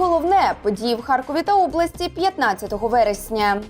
головне події в Харкові та області 15 вересня.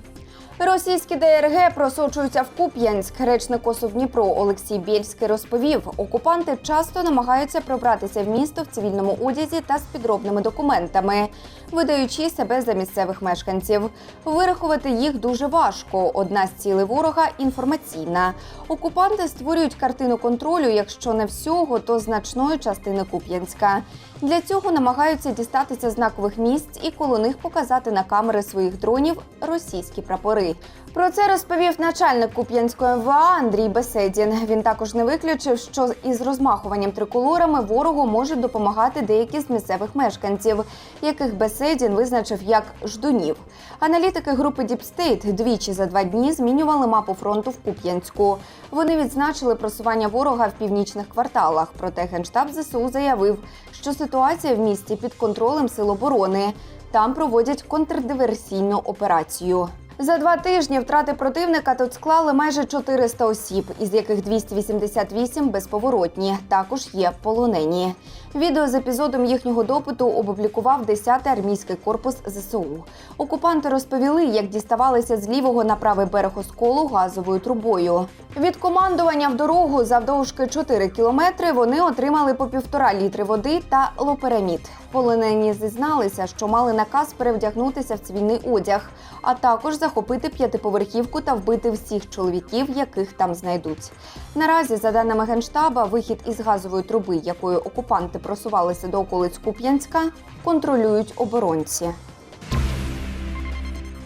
Російські ДРГ просочуються в Куп'янськ. Речник ОСУ Дніпро Олексій Бєльський розповів, окупанти часто намагаються пробратися в місто в цивільному одязі та з підробними документами, видаючи себе за місцевих мешканців. Вирахувати їх дуже важко. Одна з цілей ворога інформаційна. Окупанти створюють картину контролю, якщо не всього, то значної частини Куп'янська. Для цього намагаються дістатися знакових місць і коло них показати на камери своїх дронів російські прапори. Про це розповів начальник Куп'янської МВА Андрій Беседін. Він також не виключив, що із розмахуванням триколорами ворогу можуть допомагати деякі з місцевих мешканців, яких Беседін визначив як ждунів. Аналітики групи Діпстейт двічі за два дні змінювали мапу фронту в Куп'янську. Вони відзначили просування ворога в північних кварталах. Проте генштаб ЗСУ заявив, що ситуація в місті під контролем сил оборони. Там проводять контрдиверсійну операцію. За два тижні втрати противника тут склали майже 400 осіб, із яких 288 безповоротні. Також є полонені. Відео з епізодом їхнього допиту опублікував 10-й армійський корпус ЗСУ. Окупанти розповіли, як діставалися з лівого на правий берег осколу газовою трубою. Від командування в дорогу завдовжки 4 кілометри вони отримали по півтора літри води та лоперамід. Полонені зізналися, що мали наказ перевдягнутися в цивільний одяг, а також захопити п'ятиповерхівку та вбити всіх чоловіків, яких там знайдуть. Наразі, за даними генштаба, вихід із газової труби, якою окупанти просувалися до околиць Куп'янська, контролюють оборонці.